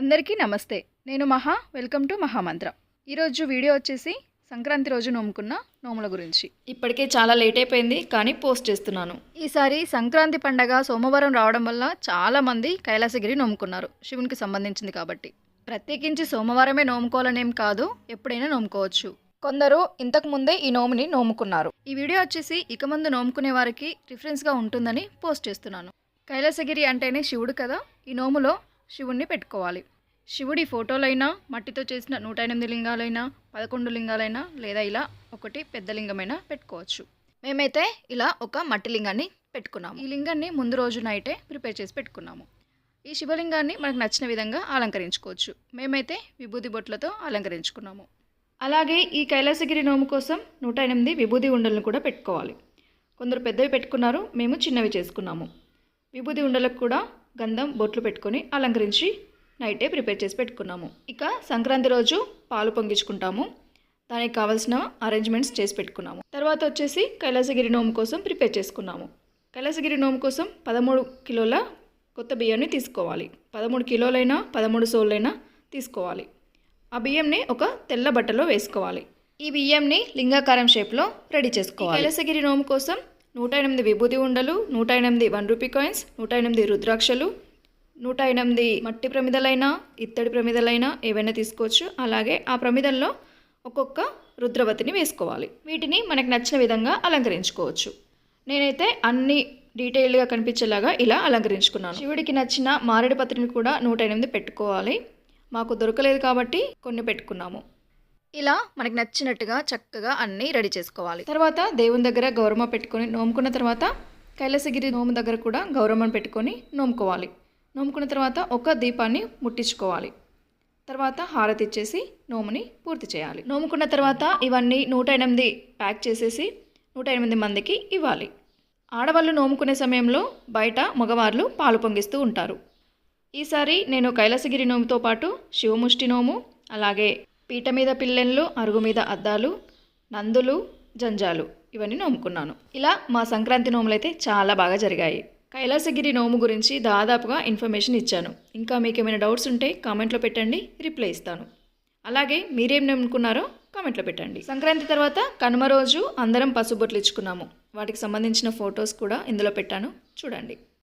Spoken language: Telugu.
అందరికీ నమస్తే. నేను మహా వెల్కమ్ టు మహామంత్ర. ఈరోజు వీడియో వచ్చేసి సంక్రాంతి రోజు నోముకున్న నోముల గురించి. ఇప్పటికే చాలా లేట్ అయిపోయింది కానీ పోస్ట్ చేస్తున్నాను. ఈసారి సంక్రాంతి పండగ సోమవారం రావడం వల్ల చాలామంది కైలాసగిరి నోముకున్నారు శివునికి సంబంధించింది కాబట్టి. ప్రత్యేకించి సోమవారమే నోముకోవాలనేం కాదు ఎప్పుడైనా నోముకోవచ్చు. కొందరు ఇంతకు ముందే ఈ నోముని నోముకున్నారు. ఈ వీడియో వచ్చేసి ఇక ముందు నోముకునే వారికి రిఫరెన్స్గా ఉంటుందని పోస్ట్ చేస్తున్నాను. కైలాసగిరి అంటేనే శివుడు కదా ఈ నోములో శివుణ్ణి పెట్టుకోవాలి. శివుడి ఫోటోలైనా మట్టితో చేసిన నూట ఎనిమిది లింగాలైనా పదకొండు లింగాలైనా లేదా ఇలా ఒకటి పెద్ద లింగమైనా పెట్టుకోవచ్చు. మేమైతే ఇలా ఒక మట్టి లింగాన్ని పెట్టుకున్నాము. ఈ లింగాన్ని ముందు రోజు నైటే ప్రిపేర్ చేసి పెట్టుకున్నాము. ఈ శివలింగాన్ని మనకు నచ్చిన విధంగా అలంకరించుకోవచ్చు. మేమైతే విభూది బొట్లతో అలంకరించుకున్నాము. అలాగే ఈ కైలాసగిరి నోము కోసం నూట ఎనిమిది విభూది ఉండలను కూడా పెట్టుకోవాలి. కొందరు పెద్దవి పెట్టుకున్నారు మేము చిన్నవి చేసుకున్నాము. విభూది ఉండలకు కూడా గంధం బొట్లు పెట్టుకొని అలంకరించి నైటే ప్రిపేర్ చేసి పెట్టుకున్నాము. ఇక సంక్రాంతి రోజు పాలు పొంగించుకుంటాము. దానికి కావాల్సిన అరేంజ్మెంట్స్ చేసి పెట్టుకున్నాము. తర్వాత వచ్చేసి కైలాసగిరి నోము కోసం ప్రిపేర్ చేసుకున్నాము. కైలాసగిరి నోము కోసం పదమూడు కిలోల కొత్త బియ్యాన్ని తీసుకోవాలి. పదమూడు కిలోలైనా పదమూడు సోళ్ళైనా తీసుకోవాలి. ఆ బియ్యంని ఒక తెల్ల బట్టలో వేసుకోవాలి. ఈ బియ్యంని లింగాకారం షేప్లో రెడీ చేసుకోవాలి. కైలాసగిరి నోము కోసం నూట ఎనిమిది విభూతి ఉండలు నూట ఎనిమిది వన్ రూపీ కాయిన్స్ నూట ఎనిమిది రుద్రాక్షలు నూట ఎనిమిది మట్టి ప్రమిదలైనా ఇత్తడి ప్రమిదలైనా ఏవైనా తీసుకోవచ్చు. అలాగే ఆ ప్రమిదల్లో ఒక్కొక్క రుద్రవతిని వేసుకోవాలి. వీటిని మనకు నచ్చిన విధంగా అలంకరించుకోవచ్చు. నేనైతే అన్ని డీటెయిల్గా కనిపించేలాగా ఇలా అలంకరించుకున్నాను. శివుడికి నచ్చిన మారేడు పత్రిని కూడా నూట ఎనిమిది పెట్టుకోవాలి. మాకు దొరకలేదు కాబట్టి కొన్ని పెట్టుకున్నాము. ఇలా మనకి నచ్చినట్టుగా చక్కగా అన్నీ రెడీ చేసుకోవాలి. తర్వాత దేవుని దగ్గర గౌరమ్మ పెట్టుకొని నోముకున్న తర్వాత కైలాసగిరి నోము దగ్గర కూడా గౌరమ్మను పెట్టుకొని నోముకోవాలి. నోముకున్న తర్వాత ఒక దీపాన్ని ముట్టించుకోవాలి. తర్వాత హారతి ఇచ్చేసి నోముని పూర్తి చేయాలి. నోముకున్న తర్వాత ఇవన్నీ నూట ఎనిమిది ప్యాక్ చేసేసి నూట ఎనిమిది మందికి ఇవ్వాలి. ఆడవాళ్ళు నోముకునే సమయంలో బయట మగవాళ్ళు పాలు పొంగిస్తూ ఉంటారు. ఈసారి నేను కైలాసగిరి నోముతో పాటు శివముష్టి నోము అలాగే పీట మీద పిల్లెన్లు అరుగు మీద అద్దాలు నందులు జంజాలు ఇవన్నీ నోముకున్నాను. ఇలా మా సంక్రాంతి నోములు అయితే చాలా బాగా జరిగాయి. కైలాసగిరి నోము గురించి దాదాపుగా ఇన్ఫర్మేషన్ ఇచ్చాను. ఇంకా మీకు ఏమైనా డౌట్స్ ఉంటే కామెంట్లో పెట్టండి రిప్లై ఇస్తాను. అలాగే మీరేం నమ్ముకున్నారో కామెంట్లో పెట్టండి. సంక్రాంతి తర్వాత కనుమ రోజు అందరం పసుబొట్లు ఇచ్చుకున్నాము. వాటికి సంబంధించిన ఫొటోస్ కూడా ఇందులో పెట్టాను. చూడండి.